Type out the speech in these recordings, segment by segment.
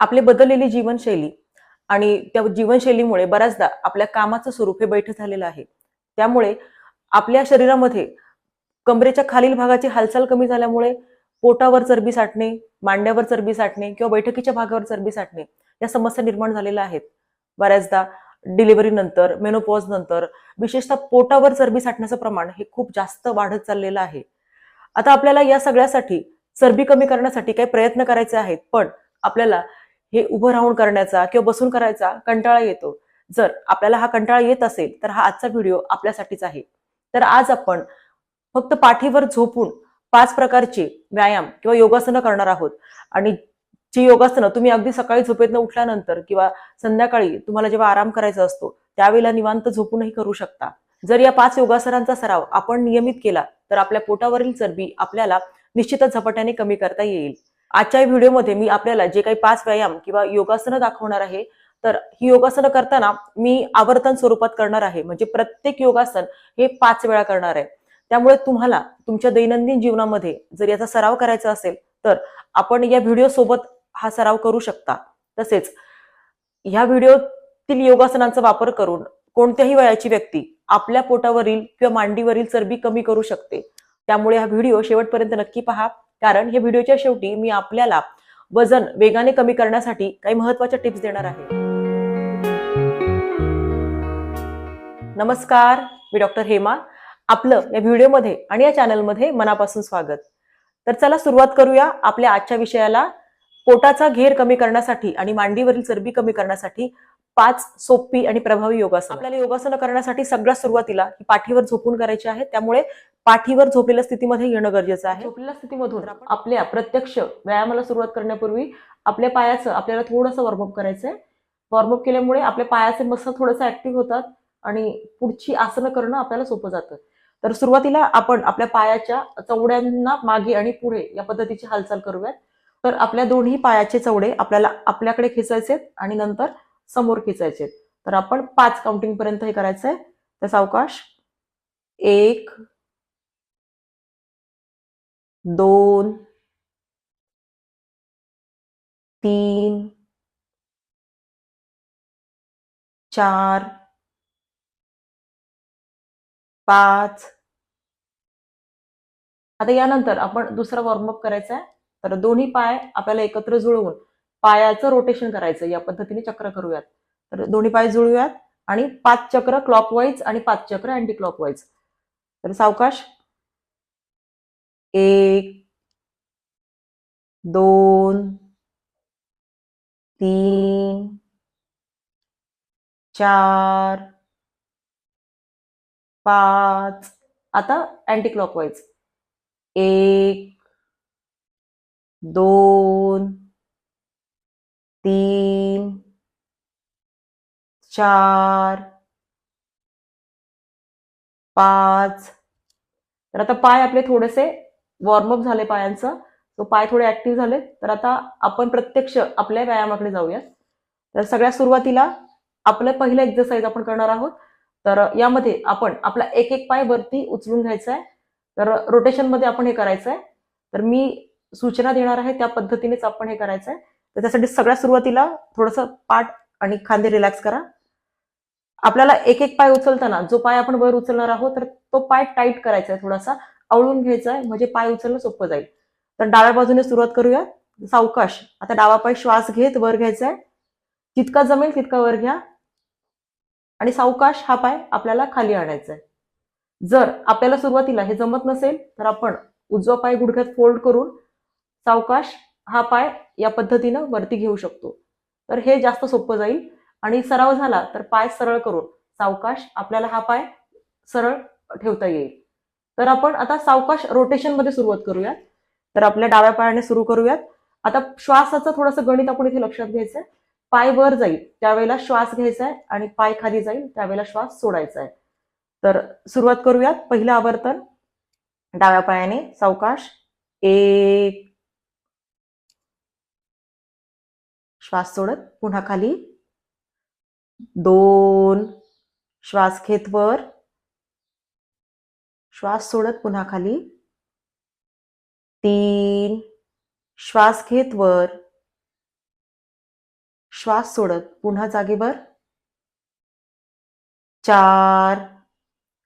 आपली बदललेली जीवनशैली आणि त्या जीवनशैलीमुळे बऱ्याचदा आपल्या कामाचं स्वरूप हे बैठ झालेलं आहे. त्यामुळे आपल्या शरीरामध्ये कमरेच्या खालील भागाची हालचाल कमी झाल्यामुळे पोटावर चरबी साठणे मांड्यावर चरबी साठणे किंवा बैठकीच्या भागावर चरबी साठणे या समस्या निर्माण झालेल्या आहेत. बऱ्याचदा डिलिव्हरी नंतर मेनोपॉज नंतर विशेषतः पोटावर चरबी साठण्याचं प्रमाण हे खूप जास्त वाढत चाललेलं आहे. आता आपल्याला या सगळ्यासाठी चरबी कमी करण्यासाठी काही प्रयत्न करायचे आहेत पण आपल्याला हे उभं राहून करण्याचा किंवा बसून करायचा कंटाळा येतो. जर आपल्याला हा कंटाळा येत असेल तर हा आजचा व्हिडिओ आपल्यासाठीच आहे. तर आज आपण फक्त पाठीवर झोपून पाच प्रकारचे व्यायाम किंवा योगासनं करणार आहोत. आणि जी योगासनं तुम्ही अगदी सकाळी झोपेतनं उठल्यानंतर किंवा संध्याकाळी तुम्हाला जेव्हा आराम करायचा असतो त्यावेळेला निवांत झोपूनही करू शकता. जर या पाच योगासनांचा सराव आपण नियमित केला तर आपल्या पोटावरील चरबी आपल्याला निश्चितच झपाट्याने कमी करता येईल. आजच्या व्हिडिओमध्ये मी आपल्याला जे काही पाच व्यायाम किंवा योगासनं दाखवणार आहे तर ही योगासनं करताना मी आवर्तन स्वरूपात करणार आहे. म्हणजे प्रत्येक योगासन हे पाच वेळा करणार आहे. त्यामुळे तुम्हाला तुमच्या दैनंदिन जीवनामध्ये जर याचा सराव करायचा असेल तर आपण या व्हिडिओ सोबत हा सराव करू शकता. तसेच ह्या व्हिडिओतील योगासनांचा वापर करून कोणत्याही वयाची व्यक्ती आपल्या पोटावरील किंवा मांडीवरील चरबी कमी करू शकते. त्यामुळे हा व्हिडिओ शेवटपर्यंत नक्की पहा. कारण हे व्हिडिओच्या शेवटी मी आपल्याला वजन वेगाने कमी करण्यासाठी काही महत्त्वाच्या टिप्स देणार आहे. नमस्कार मी डॉक्टर हेमा. आपलं या व्हिडिओमध्ये आणि या चॅनलमध्ये मनापासून स्वागत. तर चला सुरुवात करूया आपल्या आजच्या विषयाला. पोटाचा घेर कमी करण्यासाठी आणि मांडीवरील चरबी कमी करण्यासाठी पाच सोपी आणि प्रभावी योगासन. आपल्याला योगासनं करण्यासाठी सगळ्यात सुरुवातीला पाठीवर झोपून करायची आहे. त्यामुळे पाठीवर झोपलेल्या स्थितीमध्ये येणं गरजेचं आहे. झोपलेल्या स्थितीमधून आपल्या प्रत्यक्ष व्यायामाला सुरुवात करण्यापूर्वी आपल्या पायाचं आपल्याला थोडंसं वॉर्मअप करायचंय. वॉर्मअप केल्यामुळे आपल्या पायाचे मसल थोडंसं ऍक्टिव्ह होतात आणि पुढची आसनं करणं आपल्याला सोपं जातं. तर सुरुवातीला आपण आपल्या पायाच्या चवड्यांना मागे आणि पुढे या पद्धतीची हालचाल करूयात. तर आपल्या दोन्ही पायाचे चवडे आपल्याला आपल्याकडे खेचायचे आणि नंतर समोर खेचायचे तर आपण पाच काउंटिंग पर्यंत हे करायचंय. तर सावकाश एक दोन तीन चार पाच. आता यानंतर आपण दुसरा वॉर्मअप करायचा आहे तर दोन्ही पाय आपल्याला एकत्र जुळवून पायाचं रोटेशन करायचं. या पद्धतीने चक्र करूयात. तर दोन्ही पाय जुळूयात आणि पाच चक्र क्लॉकवाईज आणि पाच चक्र अँटी क्लॉकवाईज तर सावकाश एक दोन तीन चार पाच. आता अँटी क्लॉकवाईज एक दोन तीन चार पाच. तर आता पाय आपले थोडेसे वॉर्मअप झाले पायांचं सो पाय थोडे ऍक्टिव्ह झाले तर आता आपण प्रत्यक्ष आपल्या व्यायामाकडे जाऊयात. तर सगळ्यात सुरुवातीला आपलं पहिलं एक्सरसाइज आपण करणार आहोत. तर यामध्ये आपण आपला एक एक पाय वरती उचलून घ्यायचा आहे तर रोटेशनमध्ये आपण हे करायचं आहे तर मी सूचना देणार आहे त्या पद्धतीनेच आपण हे करायचं आहे तर त्यासाठी सगळ्यात सुरुवातीला थोडंसं पाठ आणि खांदे रिलॅक्स करा. आपल्याला एक एक पाय उचलताना जो पाय आपण वर उचलणार आहोत तर तो पाय टाईट करायचा आहे थोडासा. आवळून घ्यायचा आहे म्हणजे पाय उचलणं सोपं जाईल. तर डाव्या बाजूने सुरुवात करूया. सावकाश. आता डावा पाय श्वास घेत वर घ्यायचा आहे. जितका जमेल तितका वर घ्या. आणि सावकाश हा पाय आपल्याला खाली आणायचा आहे. जर आपल्याला सुरुवातीला हे जमत नसेल तर आपण उजवा पाय गुडघ्यात फोल्ड करून सावकाश हा पाय या पद्धतीनं वरती घेऊ शकतो. तर हे जास्त सोपं जाईल. आणि सराव झाला तर पाय सरळ करून सावकाश आपल्याला हा पाय सरळ ठेवता येईल. तर आपण आता सावकाश रोटेशनमध्ये सुरुवात करूयात. तर आपल्या डाव्या पायाने सुरू करूयात. आता श्वासाचं थोडंसं गणित आपण इथे लक्षात घ्यायचंय. पाय वर जाईल त्यावेळेला श्वास घ्यायचा आहे आणि पाय खाली जाईल त्यावेळेला श्वास सोडायचा आहे तर सुरुवात करूयात. पहिलं आवर्तन डाव्या पायाने सावकाश. एक. श्वास सोडत पुन्हा खाली. दोन. श्वास घेत वर. श्वास सोडत पुन्हा खाली. तीन. श्वास घेत वर. श्वास सोडत पुन्हा जागेवर. चार.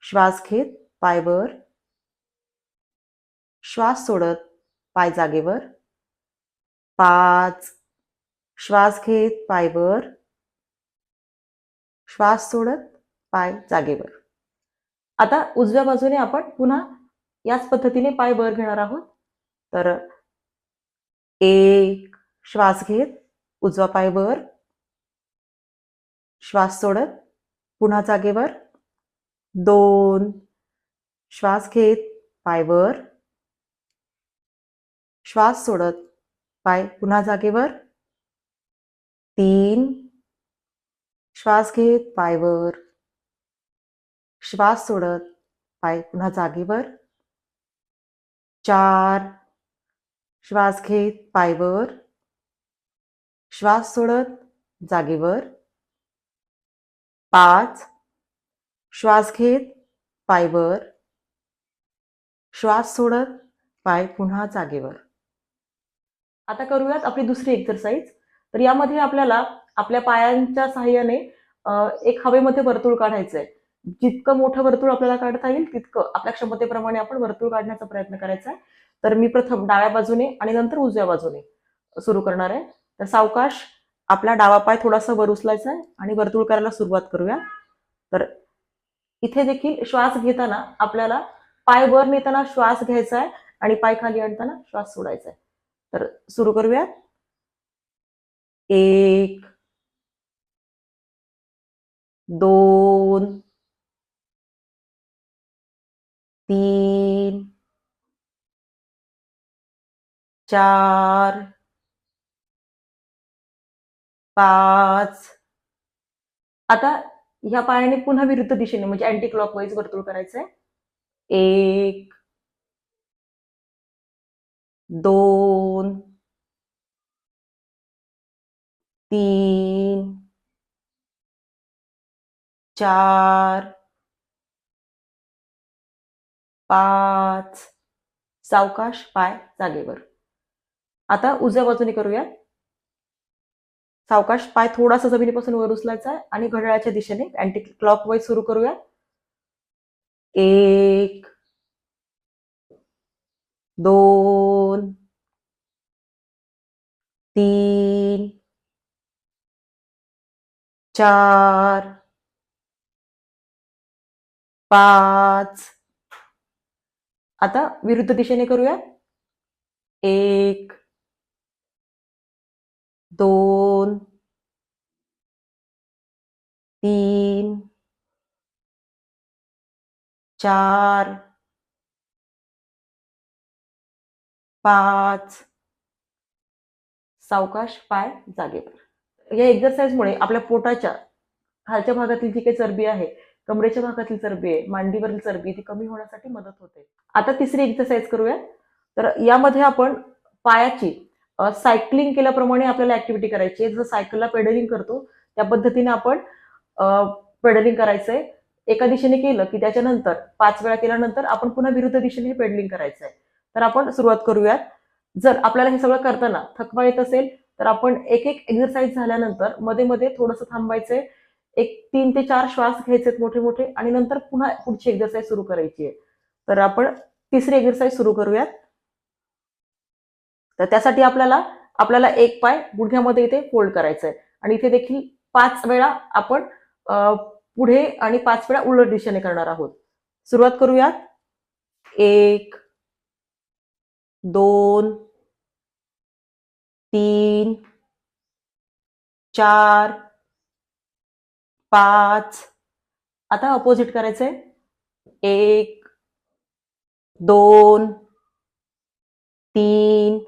श्वास घेत पायवर. श्वास सोडत पाय जागेवर. पाच. श्वास घेत पायवर. श्वास सोडत पाय जागेवर. आता उजव्या बाजूने आपण पुन्हा याच पद्धतीने पाय वर घेणार आहोत. तर एक श्वास घेत उजवा पाय वर. श्वास सोडत पुन्हा जागेवर. दोन श्वास घेत पाय वर. श्वास सोडत पाय पुन्हा जागेवर. तीन श्वास घेत पायवर श्वास सोडत पाय पुन्हा जागेवर. चार. श्वास घेत पायवर. श्वास सोडत जागेवर. पाच. श्वास घेत पायवर. श्वास सोडत पाय पुन्हा जागेवर. आता करूयात आपली दुसरी एक्सरसाइज तर यामध्ये आपल्याला आपल्या पायांच्या सहाय्याने एक हवेमध्ये वर्तुळ काढायचं आहे जितकं मोठं वर्तुळ आपल्याला काढता येईल तितकं आपल्या क्षमतेप्रमाणे आपण वर्तुळ काढण्याचा प्रयत्न करायचा आहे. तर मी प्रथम डाव्या बाजूने आणि नंतर उजव्या बाजूने सुरू करणार आहे. तर सावकाश आपला डावा पाय थोडासा वर उचलायचा आहे आणि वर्तुळ करायला सुरुवात करूया. तर इथे देखील श्वास घेताना आपल्याला पाय वर नेताना श्वास घ्यायचा आहे आणि पाय खाली आणताना श्वास सोडायचा आहे. तर सुरू करूया. एक दोन तीन चार पाच. आता ह्या पायाने पुन्हा विरुद्ध दिशेने म्हणजे अँटी क्लॉकवाईज वर्तुळ करायचंय. एक दोन तीन चार पाच. सावकाश पाय जागेवर. आता उजव्या बाजूने करूया सावकाश पाय थोडासा जमिनीपासून वर उचलायचा आहे आणि घड्याळाच्या दिशेने अँटी क्लॉक वाईज सुरू करूया एक. दोन. तीन. चार. पाच. आता विरुद्ध दिशेने करूया. एक दोन तीन चार पाच सावकाश पाय जागेवर. या एक्झरसाईजमुळे आपल्या पोटाच्या खालच्या भागातील जी काही चरबी आहे कमरेच्या भागातील चरबी आहे मांडीवरील चरबी ती कमी होण्यासाठी मदत होते. आता तिसरी एक्सरसाइज करूया. तर यामध्ये आपण पायाची सायकलिंग केल्याप्रमाणे आपल्याला ऍक्टिव्हिटी करायची आहे. जसं सायकलला पेडलिंग करतो त्या पद्धतीने आपण पेडलिंग करायचंय. एका दिशेने केलं की त्याच्यानंतर पाच वेळा केल्यानंतर आपण पुन्हा विरुद्ध दिशेने पेडलिंग करायचं आहे तर आपण सुरुवात करूयात. जर आपल्याला हे सगळं करताना थकवा येत असेल तर आपण एक एक एक्सरसाइज झाल्यानंतरमध्ये मध्ये थोडंसं थांबायचंय एक तीन ते चार श्वास घ्यायचे मोठे मोठे आणि नंतर पुन्हा पुढची एक्झरसाइज सुरू करायची आहे. तर आपण तिसरी एक्झरसाइज सुरू करूयात. तर त्यासाठी आपल्याला आपल्याला एक पाय गुडघ्यामध्ये इथे फोल्ड करायचा आहे आणि इथे देखील पाच वेळा आपण पुढे आणि पाच वेळा उलट दिशेने करणार आहोत. सुरुवात करूयात. एक दोन तीन चार पाच. आता अपोजिट करायचंय. एक दोन तीन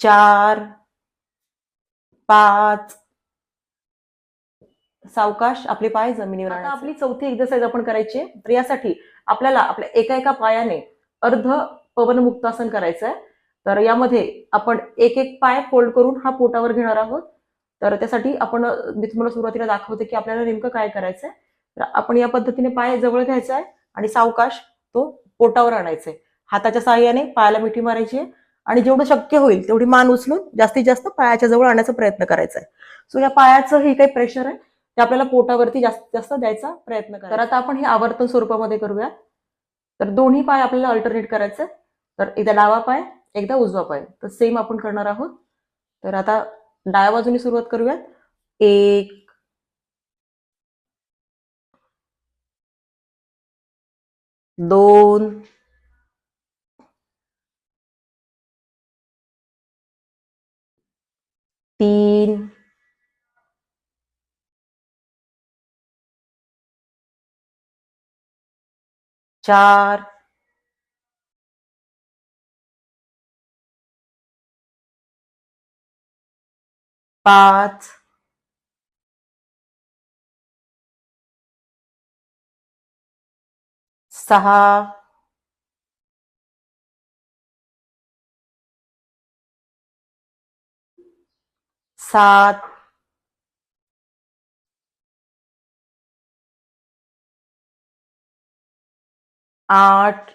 चार पाच. सावकाश आपले पाय जमिनीवर आता आपली चौथी एक्सरसाइज आपण करायची. तर यासाठी आपल्याला आपल्या एका एका पायाने अर्ध पवनमुक्तासन करायचं आहे तर यामध्ये आपण एक एक पाय फोल्ड करून हा पोटावर घेणार आहोत. तर त्यासाठी आपण मी तुम्हाला सुरुवातीला दाखवते की आपल्याला नेमकं काय करायचं आहे तर आपण या पद्धतीने पाय जवळ घ्यायचा आहे आणि सावकाश तो पोटावर आणायचा आहे हाताच्या सहाय्याने पायाला मिठी मारायची आहे आणि जेवढं शक्य होईल तेवढी मान उचलून जास्तीत जास्त पायाच्या जवळ आणण्याचा प्रयत्न करायचा आहे सो या पायाचं हे काही प्रेशर आहे ते आपल्याला पोटावरती जास्तीत जास्त द्यायचा प्रयत्न करा तर आता आपण हे आवर्तन स्वरूपामध्ये करूया. तर दोन्ही पाय आपल्याला अल्टरनेट करायचं तर एकदा डावा पाय एकदा उजवा पाय. तर सेम आपण करणार आहोत. तर आता डाव्या बाजूने सुरुवात करूयात. एक दोन तीन चार पाच सहा सात आठ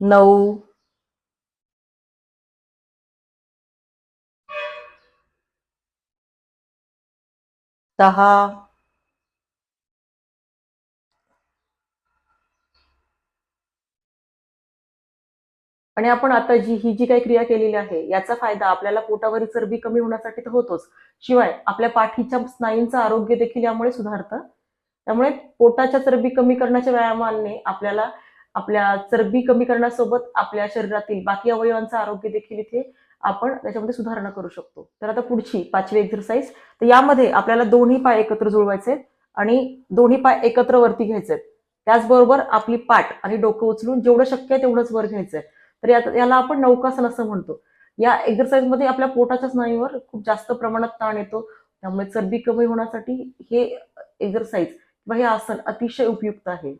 नऊ. दहा. आणि आपण आता जी ही जी काही क्रिया केलेली आहे याचा फायदा आपल्याला पोटावरील चरबी कमी होण्यासाठी तर होतोच. शिवाय आपल्या पाठीच्या स्नायूंचं आरोग्य देखील यामुळे सुधारतं. त्यामुळे पोटाच्या चरबी कमी करण्याच्या व्यायामाने आपल्याला आपल्या चरबी कमी करण्यासोबत आपल्या शरीरातील बाकी अवयवांचं आरोग्य देखील इथे आपण त्याच्यामध्ये सुधारणा करू शकतो. तर आता पुढची पाचवी एक्झरसाइज तर यामध्ये आपल्याला दोन्ही पाय एकत्र जुळवायचे आहेत आणि दोन्ही पाय एकत्र वरती घ्यायचे त्याचबरोबर आपली पाठ आणि डोकं उचलून जेवढं शक्य आहे तेवढंच वर घ्यायचंय तर याला आपण नौकासन असं म्हणतो. या एक्सरसाइजमध्ये आपल्या पोटाच्या स्नायूवर खूप जास्त प्रमाणात ताण येतो. त्यामुळे चरबी कमी होण्यासाठी हे एक्झरसाइज किंवा हे आसन अतिशय उपयुक्त आहे.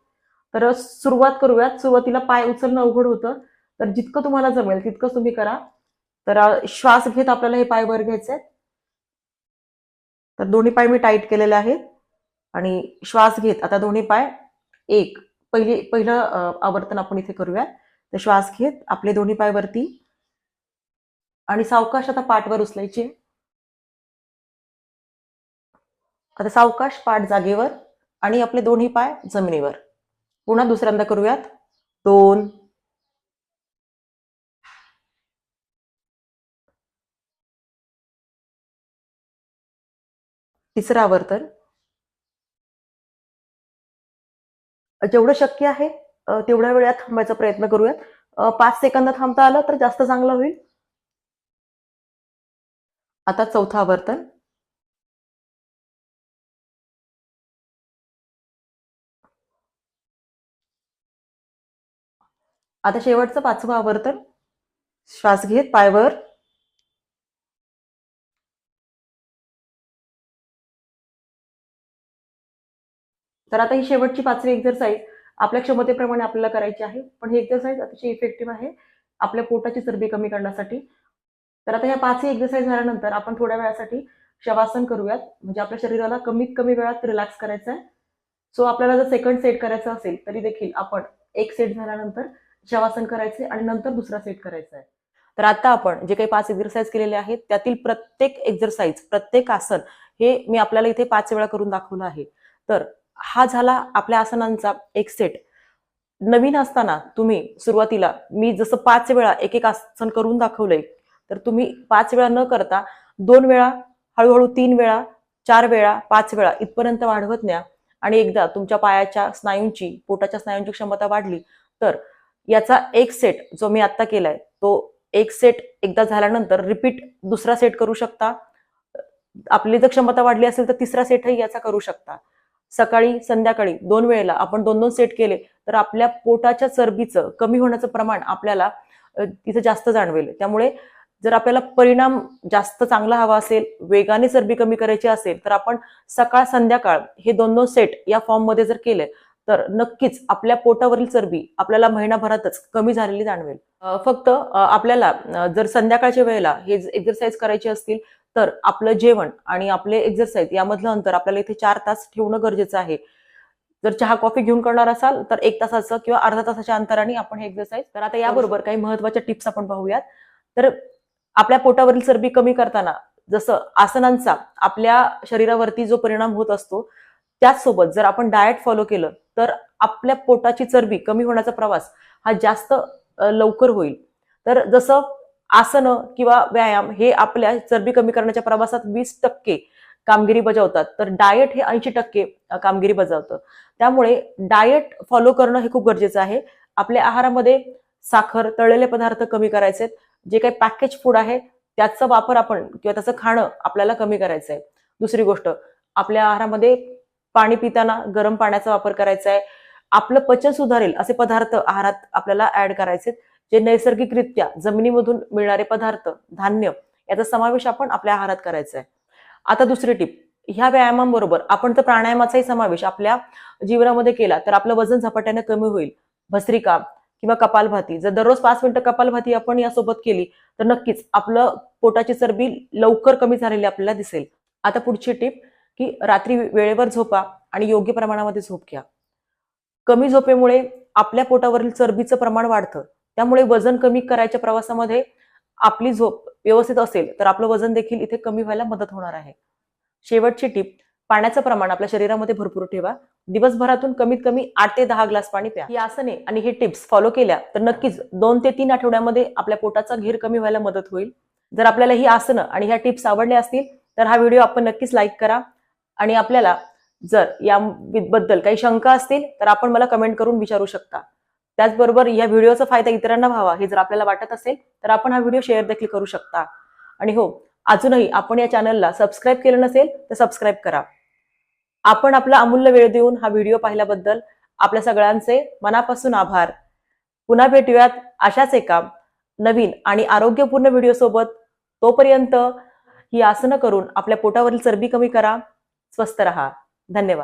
तर सुरुवात करूयात. सुरुवातीला पाय उचलणं अवघड होतं. तर जितकं तुम्हाला जमेल तितकं तुम्ही करा. तर श्वास घेत आपल्याला हे पाय वर घ्यायचे आहेत. तर दोन्ही पाय मी टाईट केलेले आहेत. आणि श्वास घेत आता दोन्ही पाय एक. पहिली पहिलं आवर्तन आपण इथे करूया तर श्वास घेत आपले दोन्ही पाय वरती. आणि सावकाश आता पाठवर उचलायची. आता सावकाश पाठ जागेवर आणि आपले दोन्ही पाय जमिनीवर. पुन्हा दुसऱ्यांदा करूयात. दोन. तिसरं आवर्तन. जेवढं शक्य आहे तेवढ्या वेळात थांबायचा प्रयत्न करूयात. पाच सेकंद थांबता आलं तर जास्त चांगलं होईल. आता चौथा आवर्तन. आता शेवटचं पाचवं आवर्तन. श्वास घेत पायवर. तर आता ही शेवटची पाचवी एक्झरसाइज आपल्या क्षमतेप्रमाणे आपल्याला करायची आहे. पण ही एक्झरसाइज अतिशय इफेक्टिव्ह आहे. आपल्या पोटाची चरबी कमी करण्यासाठी. तर आता ह्या पाचही एक्झरसाइज झाल्यानंतर आपण थोड्या वेळासाठी शवासन करूयात. म्हणजे आपल्या शरीराला कमीत कमी वेळात रिलॅक्स करायचं आहे सो आपल्याला जर सेकंड सेट करायचं असेल तरी देखील आपण एक सेट झाल्यानंतर शवासन करायचे आणि नंतर दुसरा सेट करायचा आहे तर आता आपण जे काही पाच एक्झरसाइज केलेले आहेत त्यातील प्रत्येक एक्झरसाइज प्रत्येक आसन हे मी आपल्याला इथे पाच वेळा करून दाखवलं आहे. तर हा झाला आपल्या आसनांचा एक सेट नवीन असताना तुम्ही सुरुवातीला मी जसं पाच वेळा एक एक आसन करून दाखवलंय तर तुम्ही पाच वेळा न करता दोन वेळा हळूहळू तीन वेळा चार वेळा पाच वेळा इथपर्यंत वाढवत न्या. आणि एकदा तुमच्या पायाच्या स्नायूंची पोटाच्या स्नायूंची क्षमता वाढली तर याचा एक सेट जो मी आत्ता केलाय तो एक सेट एकदा झाल्यानंतर रिपीट दुसरा सेट करू शकता. आपली जर क्षमता वाढली असेल तर तिसरा सेटही याचा करू शकता. सकाळी संध्याकाळी दोन वेळेला आपण दोन दोन सेट केले तर आपल्या पोटाच्या चरबीचं कमी होण्याचं प्रमाण आपल्याला तिथं जास्त जाणवेल. त्यामुळे जर आपल्याला परिणाम जास्त चांगला हवा असेल वेगाने चरबी कमी करायची असेल तर आपण सकाळ संध्याकाळ हे दोन दोन सेट या फॉर्ममध्ये जर केले तर नक्कीच आपल्या पोटावरील चरबी आपल्याला महिनाभरातच कमी झालेली जाणवेल. फक्त आपल्याला जर संध्याकाळच्या वेळेला हे एक्झरसाइज करायचे असतील तर आपलं जेवण आणि आपले एक्झरसाइज यामधलं अंतर आपल्याला इथे चार तास ठेवणं गरजेचं आहे. जर चहा कॉफी घेऊन करणार असाल तर एक तासाचं किंवा अर्धा तासाच्या अंतराने आपण हे एक्झरसाइज तर आता याबरोबर काही महत्त्वाच्या टिप्स आपण पाहूयात. तर आपल्या पोटावरील चरबी कमी करताना जसं आसनांचा आपल्या शरीरावरती जो परिणाम होत असतो त्याचसोबत जर आपण डाएट फॉलो केलं तर आपल्या पोटाची चरबी कमी होण्याचा प्रवास हा जास्त लवकर होईल. तर जसं आसनं किंवा व्यायाम हे आपल्या चरबी कमी करण्याच्या प्रवासात वीस टक्के कामगिरी बजावतात तर डाएट हे ऐंशी टक्के कामगिरी बजावतं. त्यामुळे डाएट फॉलो करणं हे खूप गरजेचं आहे. आपल्या आहारामध्ये साखर तळलेले पदार्थ कमी करायचे जे काही पॅकेज फूड आहे त्याचा वापर आपण किंवा त्याचं खाणं आपल्याला कमी करायचं आहे. दुसरी गोष्ट आपल्या आहारामध्ये पाणी पिताना गरम पाण्याचा वापर करायचा आहे. आपलं पचन सुधारेल असे पदार्थ आहारात आपल्याला ऍड करायचे जे नैसर्गिकरित्या जमिनीमधून मिळणारे पदार्थ धान्य याचा समावेश आपण आपल्या आहारात करायचा आहे. आता दुसरी टीप ह्या व्यायामांबरोबर आपण तर प्राणायामाचाही समावेश आपल्या जीवनामध्ये केला तर आपलं वजन झपाट्याने कमी होईल. भस्त्रिका किंवा कपालभाती जर दररोज पाच मिनिटं कपालभाती आपण यासोबत केली तर नक्कीच आपलं पोटाची चरबी लवकर कमी झालेली आपल्याला दिसेल. आता पुढची टीप की रात्री वेळेवर झोपा आणि योग्य प्रमाणामध्ये झोप घ्या. कमी झोपेमुळे आपल्या पोटावरील चरबीचं प्रमाण वाढतं. त्यामुळे वजन कमी करायच्या प्रवासामध्ये आपली झोप व्यवस्थित असेल तर आपलं वजन देखील इथे कमी व्हायला मदत होणार आहे. शेवटची टीप पाण्याचं प्रमाण आपल्या शरीरामध्ये भरपूर ठेवा. दिवसभरातून कमीत कमी आठ ते दहा ग्लास पाणी प्या. ही आसने आणि ही टिप्स फॉलो केल्या तर नक्कीच दोन ते तीन आठवड्यामध्ये आपल्या पोटाचा घेर कमी व्हायला मदत होईल. जर आपल्याला ही आसनं आणि ह्या टिप्स आवडल्या असतील तर हा व्हिडिओ आपण नक्कीच लाईक करा. आणि आपल्याला जर याबद्दल काही शंका असतील तर आपण मला कमेंट करून विचारू शकता. त्याचबरोबर या व्हिडिओचा फायदा इतरांना व्हावा हे जर आपल्याला वाटत असेल तर आपण हा व्हिडिओ शेअर देखील करू शकता. आणि हो अजूनही आपण या चॅनलला सबस्क्राईब केलं नसेल तर सबस्क्राईब करा. आपण आपला अमूल्य वेळ देऊन हा व्हिडिओ पाहिल्याबद्दल आपल्या सगळ्यांचे मनापासून आभार. पुन्हा भेटूयात अशाच एका नवीन आणि आरोग्यपूर्ण व्हिडिओ सोबत तोपर्यंत ही आसनं करून आपल्या पोटावरील चरबी कमी करा. स्वस्थ रहा. धन्यवाद.